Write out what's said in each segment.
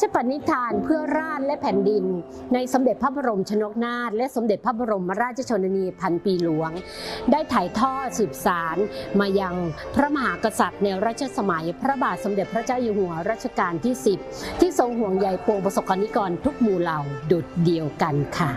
ชปณิธานเพื่อราชและแผ่นดิน ในสมเด็จพระบรมชนกนาถและสมเด็จพระบรมราชชนนีพันปีหลวง ได้ถ่ายทอดสืบสารมายังพระมหากษัตริย์ในรัชสมัย พระบาทสมเด็จพระเจ้าอยู่หัวรัชกาลที่ 10 ที่ทรงห่วงใยปวงประสบกรณิกรทุกหมู่เหล่าดุดเดียวกันค่ะ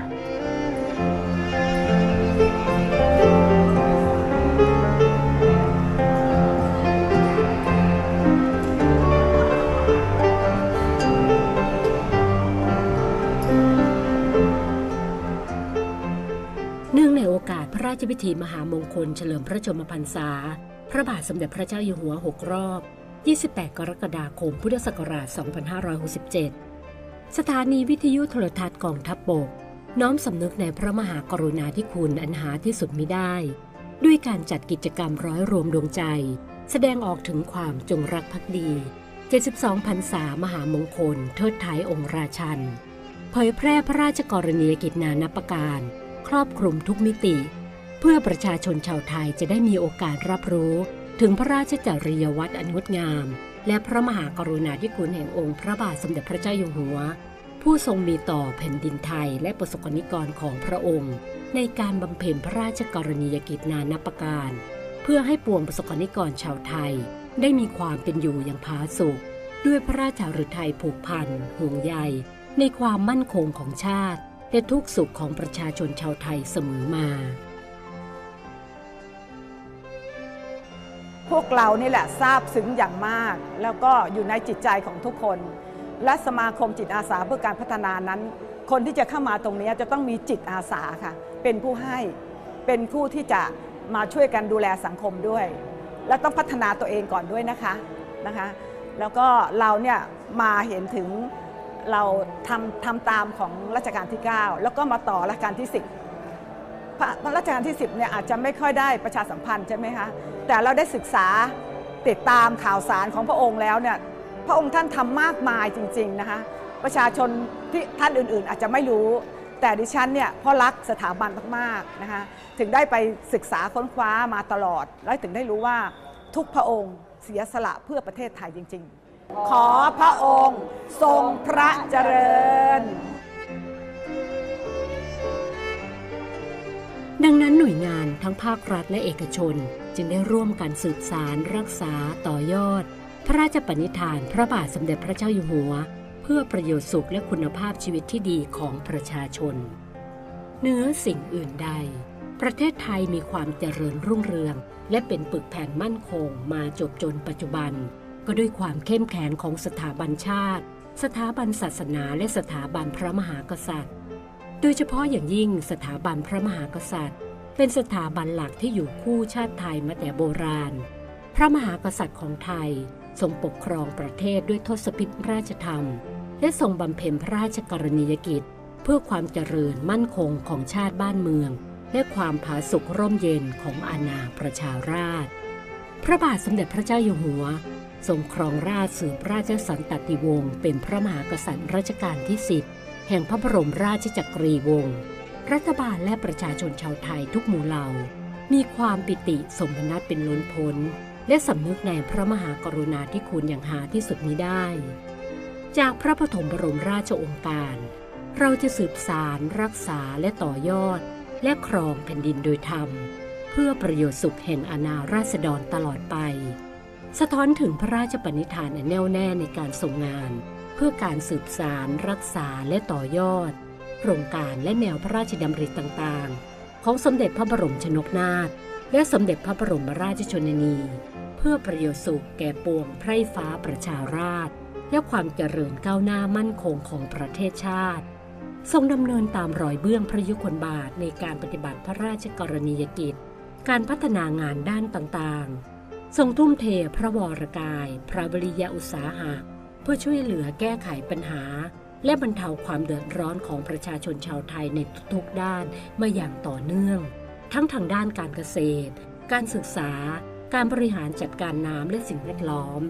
ราชพิธีมหามงคลเฉลิมพระชนมพรรษา พระบาทสมเด็จพระเจ้าอยู่หัว 6 รอบ 28 กรกฎาคม พุทธศักราช 2567 สถานีวิทยุโทรทัศน์กองทัพบบก น้อมสำนึกในพระมหากรุณาธิคุณอันหาที่สุดมิได้ ด้วยการจัดกิจกรรมร้อยรวมดวงใจ แสดงออกถึงความจงรักภักดี 72พรรษามหามงคล เทิดไทยองค์ราชันเผยแพร่พระราชกรณียกิจนานับประการ ครอบคลุมทุกมิติ เพื่อประชาชนชาวไทยจะได้มีโอกาสรับรู้ ถึงพระราชจริยวัตรอันงดงาม และพระมหากรุณาธิคุณแห่งองค์พระบาทสมเด็จพระเจ้าอยู่หัว ผู้ทรงมีต่อแผ่นดินไทยและประสบกรณิกรของพระองค์ ในการบำเพ็ญพระราชกรณียกิจนานับประการ เพื่อให้ปวงประสบกรณิกรชาวไทย ได้มีความเป็นอยู่อย่างผาสุกด้วยพระราชาฤทัยผูกพันห่วงใยในความมั่นคงของชาติ และทุกสุขของประชาชนชาวไทยเสมอมา พวกเรานี่แหละทราบซึ้งอย่างมาก แล้วก็อยู่ในจิตใจของทุกคน และสมาคมจิตอาสาเพื่อการพัฒนานั้น คนที่จะเข้ามาตรงนี้จะต้องมีจิตอาสาค่ะ เป็นผู้ให้เป็นผู้ที่จะมาช่วยกันดูแลสังคมด้วย และต้องพัฒนาตัวเองก่อนด้วยนะคะนะคะ แล้วก็เราเนี่ยมาเห็นถึงเราทำทำตามของรัชกาลที่ 9 แล้วก็มาต่อรัชกาลที่ 10 พระพระราชการที่ 10เนี่ยอาจจะไม่ค่อยได้ประชาสัมพันธ์ใช่ไหมคะแต่เราได้ศึกษาติดตามข่าวสารของพระองค์แล้วเนี่ยพระองค์ท่านทำมากมายจริงๆนะคะประชาชนที่ท่านอื่นๆ อาจจะไม่รู้ แต่ดิฉันเนี่ยพราะรักสถาบันมากๆนะคะถึงได้ไปศึกษาค้นคว้ามาตลอด และถึงได้รู้ว่าทุกพระองค์เสียสละเพื่อประเทศไทยจริง ๆ ขอพระองค์ทรงพระเจริญ ดังนั้นหน่วยงานทั้งภาครัฐและเอกชน จึงได้ร่วมกันสืบสารรักษาต่อยอด พระราชปณิธานพระบาทสมเด็จพระเจ้าอยู่หัว เพื่อประโยชน์สุขและคุณภาพชีวิตที่ดีของประชาชนเหนือสิ่งอื่นใด ประเทศไทยมีความเจริญรุ่งเรือง และเป็นปึกแผ่นมั่นคงมาจบจนปัจจุบัน ก็ด้วยความเข้มแข็งของสถาบันชาติ สถาบันศาสนาและสถาบันพระมหากษัตริย์ โดยเฉพาะอย่างยิ่งสถาบันพระมหากษัตริย์ เป็นสถาบันหลักที่อยู่คู่ชาติไทยมาแต่โบราณ พระมหากษัตริย์ของไทยทรงปกครองประเทศด้วยทศพิธราชธรรม และทรงบำเพ็ญพระราชกรณียกิจ เพื่อความเจริญมั่นคงของชาติบ้านเมือง และความผาสุกร่มเย็นของอาณาประชาราษฎรพระบาทสมเด็จพระเจ้าอยู่หัว ทรงครองราชสืบราชสันตติวงศ์เป็นพระมหากษัตริย์รัชกาลที่10แห่งพระบรมราชจักรีวงศ์รัฐบาลและประชาชนชาวไทยทุกหมู่เหล่า มีความปิติสมนัตเป็นล้นพ้น และสำนึกในพระมหากรุณาธิคุณอย่างหาที่สุดมิได้ จากพระปฐมบรมราชโองการ เราจะสืบสารรักษาและต่อยอด และครองแผ่นดินโดยธรรม เพื่อประโยชน์สุขแห่งอาณาราษฎรตลอดไป สะท้อนถึงพระราชปณิธานอันแน่วแน่ในการทรงงาน เพื่อการสืบสารรักษาและต่อยอด โครงการและแนวพระราชดำริต่างๆ ของสมเด็จพระบรมชนกนาถและสมเด็จพระบรมราชชนนี เพื่อประโยชน์สุขแก่ปวงไพร่ฟ้าประชาราษฎรและความเจริญก้าวหน้ามั่นคงของประเทศชาติ ทรงดำเนินตามรอยเบื้องพระยุคลบาทในการปฏิบัติพระราชกรณียกิจ การพัฒนางานด้านต่างๆ ทรงทุ่มเทพระวรกาย พระบริยาอุตสาหะ เพื่อช่วยเหลือแก้ไขปัญหา และบรรเทาความเดือดร้อนของประชาชนชาวไทยในทุกๆด้านมาอย่างต่อเนื่อง ทั้งทางด้านการเกษตร การศึกษา การบริหารจัดการน้ำและสิ่งแวดล้อม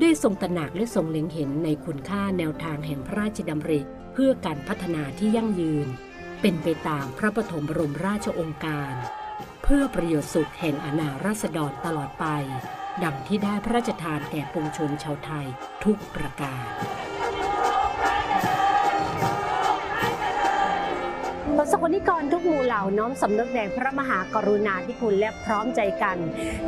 ด้วยทรงตระหนักและทรงเล็งเห็นในคุณค่าแนวทางแห่งพระราชดำริเพื่อการพัฒนาที่ยั่งยืน เป็นไปตามพระปฐมบรมราชองค์การ เพื่อประโยชน์สุขแห่งอาณาราษฎรตลอดไป ดังที่ได้พระราชทานแก่ปวงชนชาวไทยทุกประการ นิกรทุกหมู่เหล่าน้อมสำนึกในพระมหากรุณาธิคุณและพร้อมใจกัน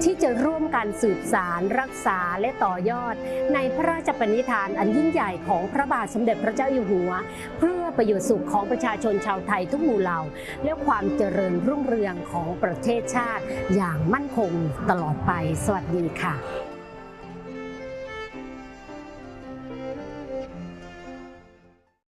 ที่จะร่วมกันสืบสารรักษาและต่อยอด ในพระราชปณิธานอันยิ่งใหญ่ของพระบาทสมเด็จพระเจ้าอยู่หัว เพื่อประโยชน์สุขของประชาชนชาวไทยทุกหมู่เหล่า และความเจริญรุ่งเรืองของประเทศชาติ อย่างมั่นคงตลอดไป สวัสดีค่ะ